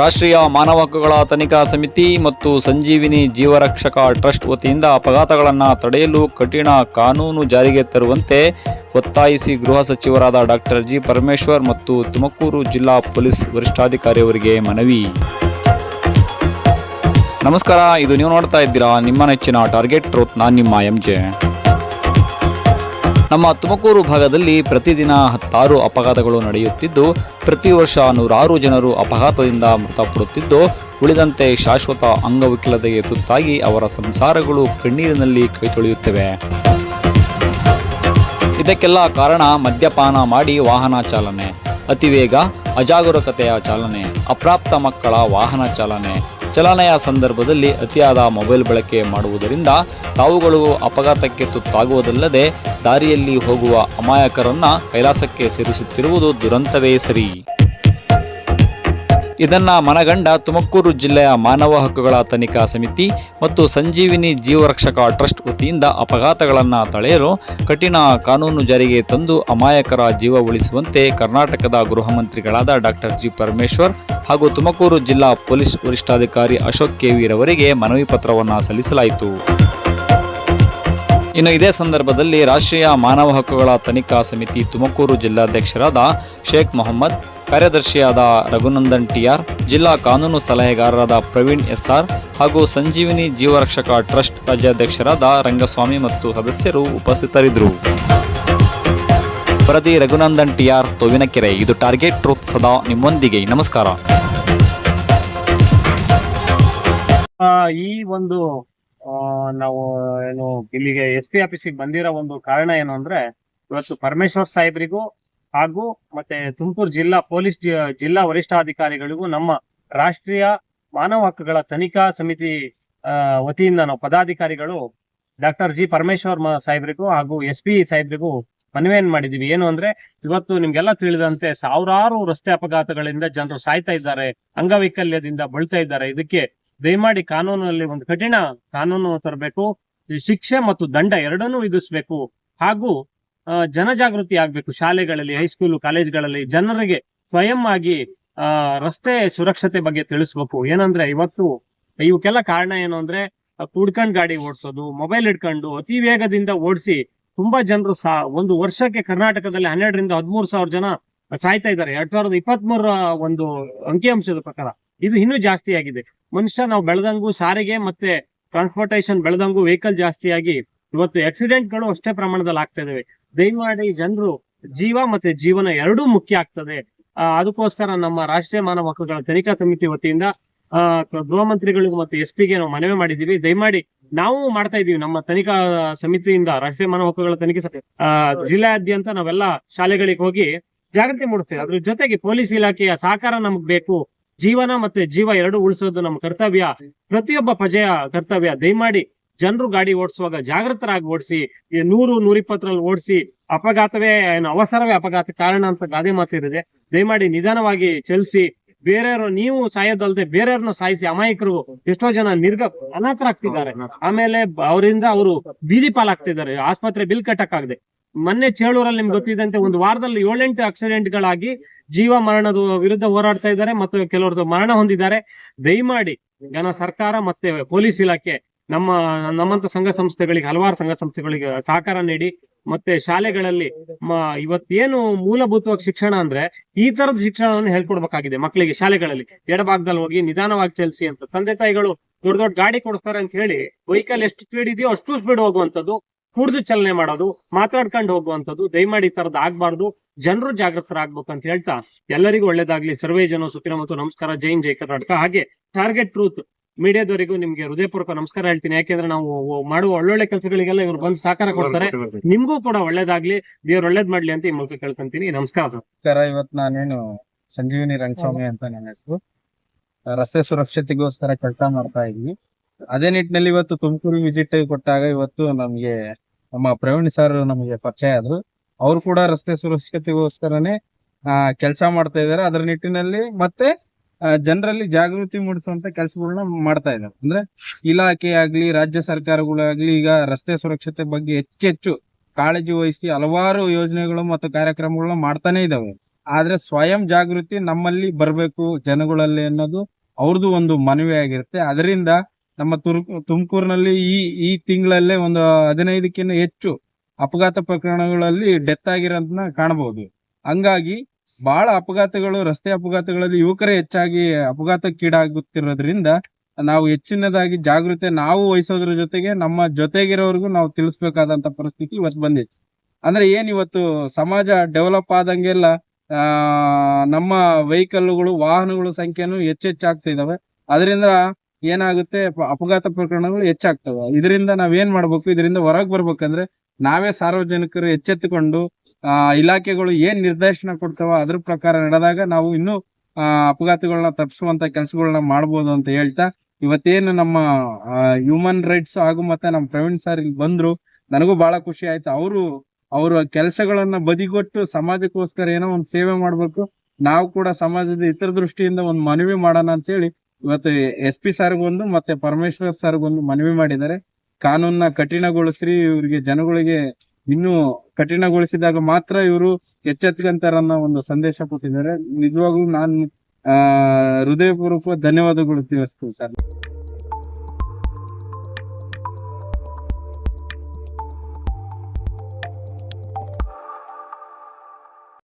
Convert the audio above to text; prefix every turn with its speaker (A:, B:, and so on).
A: ರಾಷ್ಟ್ರೀಯ ಮಾನವ ಹಕ್ಕುಗಳ ತನಿಖಾ ಸಮಿತಿ ಮತ್ತು ಸಂಜೀವಿನಿ ಜೀವರಕ್ಷಕ ಟ್ರಸ್ಟ್ ವತಿಯಿಂದ ಅಪಘಾತಗಳನ್ನು ತಡೆಯಲು ಕಠಿಣ ಕಾನೂನು ಜಾರಿಗೆ ತರುವಂತೆ ಒತ್ತಾಯಿಸಿ ಗೃಹ ಸಚಿವರಾದ ಡಾಕ್ಟರ್ ಜಿ ಪರಮೇಶ್ವರ್ ಮತ್ತು ತುಮಕೂರು ಜಿಲ್ಲಾ ಪೊಲೀಸ್ ವರಿಷ್ಠಾಧಿಕಾರಿಯವರಿಗೆ ಮನವಿ. ನಮಸ್ಕಾರ, ಇದು ನೀವು ನೋಡ್ತಾ ಇದ್ದೀರಾ ನಿಮ್ಮ ನೆಚ್ಚಿನ ಟಾರ್ಗೆಟ್ ಟ್ರೋತ್, ನಾನು ನಿಮ್ಮ ಎಂ ಜೆ. ನಮ್ಮ ತುಮಕೂರು ಭಾಗದಲ್ಲಿ ಪ್ರತಿದಿನ ಹತ್ತಾರು ಅಪಘಾತಗಳು ನಡೆಯುತ್ತಿದ್ದು, ಪ್ರತಿ ವರ್ಷ ನೂರಾರು ಜನರು ಅಪಘಾತದಿಂದ ಮೃತಪಡುತ್ತಿದ್ದು, ಉಳಿದಂತೆ ಶಾಶ್ವತ ಅಂಗವಿಕಲತೆಗೆ ತುತ್ತಾಗಿ ಅವರ ಸಂಸಾರಗಳು ಕಣ್ಣೀರಿನಲ್ಲಿ ಕೈತೊಳೆಯುತ್ತವೆ ಇದಕ್ಕೆಲ್ಲ ಕಾರಣ ಮದ್ಯಪಾನ ಮಾಡಿ ವಾಹನ ಚಾಲನೆ. ಅತಿವೇಗ, ಅಜಾಗರೂಕತೆಯ ಚಾಲನೆ, ಅಪ್ರಾಪ್ತ ಮಕ್ಕಳ ವಾಹನ ಚಾಲನೆ ಚಲನೆಯ ಸಂದರ್ಭದಲ್ಲಿ ಅತಿಯಾದ ಮೊಬೈಲ್ ಬಳಕೆ ಮಾಡುವುದರಿಂದ ತಾವುಗಳು ಅಪಘಾತಕ್ಕೆ ತುತ್ತಾಗುವುದಲ್ಲದೆ ದಾರಿಯಲ್ಲಿ ಹೋಗುವ ಅಮಾಯಕರನ್ನ ಕೈಲಾಸಕ್ಕೆ ಸೇರಿಸುತ್ತಿರುವುದು ದುರಂತವೇ ಸರಿ. ಇದನ್ನ ಮನಗಂಡ ತುಮಕೂರು ಜಿಲ್ಲೆಯ ಮಾನವ ಹಕ್ಕುಗಳ ತನಿಖಾ ಸಮಿತಿ ಮತ್ತು ಸಂಜೀವಿನಿ ಜೀವರಕ್ಷಕ ಟ್ರಸ್ಟ್ ವತಿಯಿಂದ ಅಪಘಾತಗಳನ್ನು ತಳೆಯಲು ಕಠಿಣ ಕಾನೂನು ಜಾರಿಗೆ ತಂದು ಅಮಾಯಕರ ಜೀವ ಉಳಿಸುವಂತೆ ಕರ್ನಾಟಕದ ಗೃಹ ಮಂತ್ರಿಗಳಾದ ಡಾಕ್ಟರ್ ಜಿ ಪರಮೇಶ್ವರ್ ಹಾಗೂ ತುಮಕೂರು ಜಿಲ್ಲಾ ಪೊಲೀಸ್ ವರಿಷ್ಠಾಧಿಕಾರಿ ಅಶೋಕ್ ಕೆವಿರವರಿಗೆ ಮನವಿ ಪತ್ರವನ್ನು ಸಲ್ಲಿಸಲಾಯಿತು. ಇನ್ನು ಇದೇ ಸಂದರ್ಭದಲ್ಲಿ ರಾಷ್ಟ್ರೀಯ ಮಾನವ ಹಕ್ಕುಗಳ ತನಿಖಾ ಸಮಿತಿ ತುಮಕೂರು ಜಿಲ್ಲಾಧ್ಯಕ್ಷರಾದ ಶೇಖ್ ಮೊಹಮ್ಮದ್, ಕಾರ್ಯದರ್ಶಿಯಾದ ರಘುನಂದನ್ ಟಿಆರ್ ಜಿಲ್ಲಾ ಕಾನೂನು ಸಲಹೆಗಾರರಾದ ಪ್ರವೀಣ್ ಎಸ್ಆರ್ ಹಾಗೂ ಸಂಜೀವಿನಿ ಜೀವರಕ್ಷಕ ಟ್ರಸ್ಟ್ ರಾಜ್ಯಾಧ್ಯಕ್ಷರಾದ ರಂಗಸ್ವಾಮಿ ಮತ್ತು ಸದಸ್ಯರು ಉಪಸ್ಥಿತರಿದ್ದರು. ವರದಿ ರಘುನಂದನ್ ಟಿಆರ್ ತೋವಿನಕೆರೆ. ಇದು ಟಾರ್ಗೆಟ್ ಟ್ರೂತ್ ಸದಾ ನಿಮ್ಮೊಂದಿಗೆ. ನಮಸ್ಕಾರ.
B: ಈ ಒಂದು ನಾವು ಏನು ಇಲ್ಲಿಗೆ ಎಸ್ ಪಿ ಆಫೀಸಿಗೆ ಬಂದಿರೋ ಒಂದು ಕಾರಣ ಏನು ಅಂದ್ರೆ ಇವತ್ತು ಪರಮೇಶ್ವರ್ ಸಾಹೇಬ್ರಿಗೂ ಹಾಗೂ ಮತ್ತೆ ತುಮಕೂರು ಜಿಲ್ಲಾ ಪೊಲೀಸ್ ಜಿಲ್ಲಾ ವರಿಷ್ಠಾಧಿಕಾರಿಗಳಿಗೂ ನಮ್ಮ ರಾಷ್ಟ್ರೀಯ ಮಾನವ ಹಕ್ಕುಗಳ ತನಿಖಾ ಸಮಿತಿ ಆ, ವತಿಯಿಂದ ನಾವು ಪದಾಧಿಕಾರಿಗಳು ಡಾಕ್ಟರ್ ಜಿ ಪರಮೇಶ್ವರ್ ಸಾಹೇಬ್ರಿಗೂ ಹಾಗೂ ಎಸ್ ಪಿ ಸಾಹೇಬ್ರಿಗೂ ಮನವಿಯನ್ನು ಮಾಡಿದೀವಿ ಏನು ಅಂದ್ರೆ ಇವತ್ತು ನಿಮ್ಗೆಲ್ಲ ತಿಳಿದಂತೆ ಸಾವಿರಾರು ರಸ್ತೆ ಅಪಘಾತಗಳಿಂದ ಜನರು ಸಾಯ್ತಾ ಇದ್ದಾರೆ ಅಂಗವೈಕಲ್ಯದಿಂದ ಬಳಲ್ತಾ ಇದ್ದಾರೆ. ಇದಕ್ಕೆ ದಯಮಾಡಿ ಕಾನೂನಲ್ಲಿ ಒಂದು ಕಠಿಣ ಕಾನೂನು ತರಬೇಕು ಶಿಕ್ಷೆ ಮತ್ತು ದಂಡ ಎರಡನ್ನೂ ವಿಧಿಸಬೇಕು. ಹಾಗೂ ಜನಜಾಗೃತಿ ಆಗ್ಬೇಕು ಶಾಲೆಗಳಲ್ಲಿ ಹೈಸ್ಕೂಲು ಕಾಲೇಜ್ಗಳಲ್ಲಿ ಜನರಿಗೆ ಸ್ವಯಂ ಆಗಿ ರಸ್ತೆ ಸುರಕ್ಷತೆ ಬಗ್ಗೆ ತಿಳಿಸ್ಬೇಕು. ಏನಂದ್ರೆ ಇವತ್ತು ಇವಕ್ಕೆಲ್ಲ ಕಾರಣ ಏನು ಅಂದ್ರೆ ಕುಡ್ಕೊಂಡ್ ಗಾಡಿ ಓಡಿಸೋದು ಮೊಬೈಲ್ ಇಟ್ಕೊಂಡು ಅತಿ ವೇಗದಿಂದ ಓಡಿಸಿ ತುಂಬಾ ಜನರು ಸಾ, ಒಂದು ವರ್ಷಕ್ಕೆ ಕರ್ನಾಟಕದಲ್ಲಿ ಹನ್ನೆರಡರಿಂದ ಹದಿಮೂರು ಸಾವಿರ ಜನ ಸಾಯ್ತಾ ಇದ್ದಾರೆ. ಎರಡ್ ಸಾವಿರದ ಇಪ್ಪತ್ತ್ ಒಂದು ಅಂಕಿಅಂಶದ ಪ್ರಕಾರ. ಇದು ಇನ್ನೂ ಜಾಸ್ತಿ ಆಗಿದೆ. ಮನುಷ್ಯ ನಾವು ಬೆಳೆದಂಗು ಸಾರಿಗೆ ಮತ್ತೆ ಟ್ರಾನ್ಸ್ಪೋರ್ಟೇಶನ್ ಬೆಳೆದಂಗು ವೆಹಿಕಲ್ ಜಾಸ್ತಿಯಾಗಿ ಇವತ್ತು ಆಕ್ಸಿಡೆಂಟ್ಗಳು ಅಷ್ಟೇ ಪ್ರಮಾಣದಲ್ಲಿ ಆಗ್ತಾ ಇದಾವೆ. ದಯಮಾಡಿ ಜನರು ಜೀವ ಮತ್ತೆ ಜೀವನ ಎರಡೂ ಮುಖ್ಯ ಆಗ್ತದೆ. ಅದಕ್ಕೋಸ್ಕರ ನಮ್ಮ ರಾಷ್ಟ್ರೀಯ ಮಾನವ ಹಕ್ಕುಗಳ ತನಿಖಾ ಸಮಿತಿ ವತಿಯಿಂದ ಗೃಹ ಮಂತ್ರಿಗಳಿಗೂ ಮತ್ತು ಎಸ್ ಪಿಗೆ ನಾವು ಮನವಿ ಮಾಡಿದೀವಿ ದಯಮಾಡಿ ನಾವು ಮಾಡ್ತಾ ಇದೀವಿ ನಮ್ಮ ತನಿಖಾ ಸಮಿತಿಯಿಂದ, ರಾಷ್ಟ್ರೀಯ ಮಾನವ ಹಕ್ಕುಗಳ ತನಿಖೆ ಸಮಿತಿ ಜಿಲ್ಲೆಯಾದ್ಯಂತ ನಾವೆಲ್ಲ ಶಾಲೆಗಳಿಗೆ ಹೋಗಿ ಜಾಗೃತಿ ಮೂಡಿಸ್ತೇವೆ. ಅದ್ರ ಜೊತೆಗೆ ಪೊಲೀಸ್ ಇಲಾಖೆಯ ಸಹಕಾರ ನಮಗ್ ಬೇಕು. ಜೀವನ ಮತ್ತೆ ಜೀವ ಎರಡು ಉಳಿಸೋದು ನಮ್ಮ ಕರ್ತವ್ಯ. ಪ್ರತಿಯೊಬ್ಬ ಪ್ರಜೆಯ ಕರ್ತವ್ಯ. ದಯಮಾಡಿ ಜನರು ಗಾಡಿ ಓಡಿಸುವಾಗ ಜಾಗೃತರಾಗಿ ಓಡಿಸಿ ನೂರು, ನೂರಿಪ್ಪತ್ತರಲ್ಲಿ ಓಡಿಸಿ, ಅಪಘಾತವೇ ಏನು, ಅವಸರವೇ ಅಪಘಾತ ಕಾರಣ ಅಂತ ಗಾದೆ ಮಾತಿರಿದೆ ದಯಮಾಡಿ ನಿಧಾನವಾಗಿ ಚಲಿಸಿ, ಬೇರೆಯವರು ನೀವು ಸಾಯೋದಲ್ದೆ ಬೇರೆಯವ್ರನ್ನ ಸಾಯಿಸಿ ಅಮಾಯಕರು ಎಷ್ಟೋ ಜನ ನಿರ್ಗ ಅನಾಥರಾಗ್ತಿದ್ದಾರೆ. ಆಮೇಲೆ ಅವರಿಂದ ಅವರು ಬೀದಿ ಪಾಲಾಗ್ತಿದ್ದಾರೆ. ಆಸ್ಪತ್ರೆ ಬಿಲ್ ಕಟ್ಟಕ್ಕಾಗದೆ. ಮೊನ್ನೆ ಚೇಳೂರಲ್ಲಿ ನಿಮ್ಗೆ ಗೊತ್ತಿದ್ದಂತೆ ಒಂದು ವಾರದಲ್ಲಿ ಏಳೆಂಟು ಆಕ್ಸಿಡೆಂಟ್ ಗಳಾಗಿ ಜೀವ ಮರಣದ ವಿರುದ್ಧ ಹೋರಾಡ್ತಾ ಇದ್ದಾರೆ ಮತ್ತು ಕೆಲವರು ಮರಣ ಹೊಂದಿದ್ದಾರೆ. ದಯಮಾಡಿ ಜನ ಸರ್ಕಾರ ಮತ್ತೆ ಪೊಲೀಸ್ ಇಲಾಖೆ ನಮ್ಮ ನಮ್ಮಂತ ಸಂಘ ಸಂಸ್ಥೆಗಳಿಗೆ, ಹಲವಾರು ಸಂಘ ಸಂಸ್ಥೆಗಳಿಗೆ ಸಹಕಾರ ನೀಡಿ ಮತ್ತೆ ಶಾಲೆಗಳಲ್ಲಿ ಇವತ್ತೇನು ಮೂಲಭೂತವಾಗಿ ಶಿಕ್ಷಣ ಅಂದ್ರೆ ಈ ತರದ ಶಿಕ್ಷಣವನ್ನು ಹೇಳ್ಕೊಡ್ಬೇಕಾಗಿದೆ ಮಕ್ಕಳಿಗೆ ಶಾಲೆಗಳಲ್ಲಿ. ಎಡಭಾಗದಲ್ಲಿ ಹೋಗಿ ನಿಧಾನವಾಗಿ ಚಲಿಸಿ ಅಂತ. ತಂದೆ ತಾಯಿಗಳು ದೊಡ್ಡ ದೊಡ್ಡ ಗಾಡಿ ಕೊಡಿಸ್ತಾರೆ ಅಂತ ಹೇಳಿ ವೆಹಿಕಲ್ ಎಷ್ಟು ಸ್ಪೀಡ್ ಇದೆಯೋ ಅಷ್ಟು ಸ್ಪೀಡ್ ಹೋಗುವಂತದ್ದು ಕುಡಿದು ಚಲನೆ ಮಾಡೋದು ಮಾತಾಡ್ಕೊಂಡು ಹೋಗುವಂತದ್ದು ದಯಮಾಡಿ ಈ ತರದ್ ಆಗ್ಬಾರ್ದು. ಜನರು ಜಾಗೃತರಾಗ್ಬೇಕು ಅಂತ ಹೇಳ್ತಾ ಎಲ್ಲರಿಗೂ ಒಳ್ಳೇದಾಗ್ಲಿ. ಸರ್ವೇ ಜನ ಸುತ್ತಿನ ಮತ್ತು ನಮಸ್ಕಾರ. ಜೈನ್ ಜೈ ಕರ್ನಾಟಕ. ಹಾಗೆ ಟಾರ್ಗೆಟ್ ಟ್ರೂತ್ ಮೀಡಿಯಾದವರಿಗೂ ನಿಮ್ಗೆ ಹೃದಯಪೂರ್ವಕ ನಮಸ್ಕಾರ ಹೇಳ್ತೀನಿ. ಯಾಕೆಂದ್ರೆ ನಾವು ಮಾಡುವ ಒಳ್ಳೊಳ್ಳೆ ಕೆಲಸಗಳಿಗೆಲ್ಲ ಇವ್ರು ಬಂದು ಸಹಕಾರ ಕೊಡ್ತಾರೆ. ನಿಮ್ಗೂ ಕೂಡ ಒಳ್ಳೇದಾಗ್ಲಿ. ದೇವ್ರು ಒಳ್ಳೇದ್ ಮಾಡ್ಲಿ ಅಂತ ಈ ಮೂಲಕ ಕೇಳ್ಕೊಂತೀನಿ. ನಮಸ್ಕಾರ ಸರ್.
C: ನಮಸ್ಕಾರ. ಇವತ್ತು ನಾನೇನು ಸಂಜೀವಿನಿ ರಂಗಸ್ವಾಮಿ ಅಂತ ನನ್ನ ಹೆಸರು. ರಸ್ತೆ ಸುರಕ್ಷತೆಗೋಸ್ಕರ ಕೆಲಸ ಮಾಡ್ತಾ ಇದ್ವಿ ಅದೇ ನಿಟ್ಟಿನಲ್ಲಿ ಇವತ್ತು ತುಮಕೂರು ವಿಸಿಟ್ ಕೊಟ್ಟಾಗ ಇವತ್ತು ನಮ್ಗೆ ನಮ್ಮ ಪ್ರವೀಣ್ ಸರ್ ನಮಗೆ ಪರಿಚಯ ಆದ್ರು. ಅವ್ರು ಕೂಡ ರಸ್ತೆ ಸುರಕ್ಷತೆಗೋಸ್ಕರನೇ ಕೆಲಸ ಮಾಡ್ತಾ ಇದಾರೆ. ಅದರ ನಿಟ್ಟಿನಲ್ಲಿ ಮತ್ತೆ ಜನರಲ್ಲಿ ಜಾಗೃತಿ ಮೂಡಿಸುವಂತ ಕೆಲಸಗಳನ್ನ ಮಾಡ್ತಾ ಇದ್ದಾರೆ ಅಂದ್ರೆ ಇಲಾಖೆ ಆಗ್ಲಿ, ರಾಜ್ಯ ಸರ್ಕಾರಗಳಾಗ್ಲಿ ಈಗ ರಸ್ತೆ ಸುರಕ್ಷತೆ ಬಗ್ಗೆ ಹೆಚ್ಚೆಚ್ಚು ಕಾಳಜಿ ವಹಿಸಿ ಹಲವಾರು ಯೋಜನೆಗಳು ಮತ್ತು ಕಾರ್ಯಕ್ರಮಗಳನ್ನ ಮಾಡ್ತಾನೆ ಇದಾವೆ. ಆದ್ರೆ ಸ್ವಯಂ ಜಾಗೃತಿ ನಮ್ಮಲ್ಲಿ ಬರ್ಬೇಕು ಜನಗಳಲ್ಲಿ ಅನ್ನೋದು ಅವ್ರದ್ದು ಒಂದು ಮನವಿ ಆಗಿರುತ್ತೆ. ಅದರಿಂದ ನಮ್ಮ ತುರ್, ತುಮಕೂರಿನಲ್ಲಿ ಈ ಈ ತಿಂಗಳಲ್ಲೇ ಒಂದು ಹದಿನೈದಕ್ಕಿಂತ ಹೆಚ್ಚು ಅಪಘಾತ ಪ್ರಕರಣಗಳಲ್ಲಿ ಡೆತ್ ಆಗಿರೋದನ್ನ ಕಾಣಬಹುದು. ಹಂಗಾಗಿ ಬಹಳ ಅಪಘಾತಗಳು, ರಸ್ತೆ ಅಪಘಾತಗಳಲ್ಲಿ ಯುವಕರೇ ಹೆಚ್ಚಾಗಿ ಅಪಘಾತಕ್ಕೀಡಾಗುತ್ತಿರೋದ್ರಿಂದ ನಾವು ಹೆಚ್ಚಿನದಾಗಿ ಜಾಗೃತೆ ನಾವು ವಹಿಸೋದ್ರ ಜೊತೆಗೆ ನಮ್ಮ ಜೊತೆಗಿರೋರ್ಗು ನಾವು ತಿಳಿಸ್ಬೇಕಾದಂತ ಪರಿಸ್ಥಿತಿ ಇವತ್ತು ಬಂದಿತ್ತು. ಅಂದ್ರೆ ಏನ್ ಇವತ್ತು ಸಮಾಜ ಡೆವಲಪ್ ಆದಂಗೆಲ್ಲ, ಆ, ನಮ್ಮ ವೆಹಿಕಲ್ಗಳು, ವಾಹನಗಳು ಸಂಖ್ಯೆನೂ ಹೆಚ್ಚೆಚ್ಚಾಗ್ತಾ ಇದಾವೆ ಅದರಿಂದ ಏನಾಗುತ್ತೆ ಅಪಘಾತ ಪ್ರಕರಣಗಳು ಹೆಚ್ಚಾಗ್ತವೆ. ಇದರಿಂದ ನಾವೇನ್ ಮಾಡ್ಬೇಕು? ಇದರಿಂದ ಹೊರಗ್ ಬರ್ಬೇಕಂದ್ರೆ ನಾವೇ ಸಾರ್ವಜನಿಕರು ಎಚ್ಚೆತ್ತುಕೊಂಡು, ಆ, ಇಲಾಖೆಗಳು ಏನ್ ನಿರ್ದೇಶನ ಕೊಡ್ತಾವ ಅದ್ರ ಪ್ರಕಾರ ನಡೆದಾಗ ನಾವು ಇನ್ನೂ, ಆ, ಅಪಘಾತಗಳನ್ನ ತಪ್ಪಿಸುವಂತ ಕೆಲಸಗಳನ್ನ ಮಾಡ್ಬೋದು ಅಂತ ಹೇಳ್ತಾ, ಇವತ್ತೇನು ನಮ್ಮ ಹ್ಯೂಮನ್ ರೈಟ್ಸ್ ಹಾಗೂ ಮತ್ತೆ ನಮ್ಮ ಪ್ರವೀಣ್ ಸರ್ ಇಲ್ಲಿ ಬಂದ್ರು, ನನಗೂ ಬಹಳ ಖುಷಿ ಆಯ್ತು. ಅವರು, ಅವರ ಕೆಲಸಗಳನ್ನ ಬದಿಗೊಟ್ಟು ಸಮಾಜಕ್ಕೋಸ್ಕರ ಏನೋ ಒಂದು ಸೇವೆ ಮಾಡ್ಬೇಕು. ನಾವು ಕೂಡ ಸಮಾಜದ ಇತರ ದೃಷ್ಟಿಯಿಂದ ಒಂದು ಮನವಿ ಮಾಡೋಣ ಅಂತ ಹೇಳಿ ಇವತ್ತು ಎಸ್ ಪಿ ಸರ್ಗೊಂದು, ಮತ್ತೆ ಪರಮೇಶ್ವರ್ ಸರ್ಗೊಂದು ಮನವಿ ಮಾಡಿದ್ದಾರೆ. ಕಾನೂನ ಕಠಿಣಗೊಳಿಸ್ರಿ, ಇವರಿಗೆ ಜನಗಳಿಗೆ ಇನ್ನೂ ಕಠಿಣಗೊಳಿಸಿದಾಗ ಮಾತ್ರ ಇವರು ಎಚ್ಚೆತ್ಕೊಂತಾರನ್ನ ಒಂದು ಸಂದೇಶ ಕೊಟ್ಟಿದ್ದಾರೆ. ನಿಜವಾಗ್ಲೂ ನಾನು ಹೃದಯಪೂರ್ವಕ ಧನ್ಯವಾದಗಳು ತಿಳಿಸ್ತೀವಿ ಸರ್.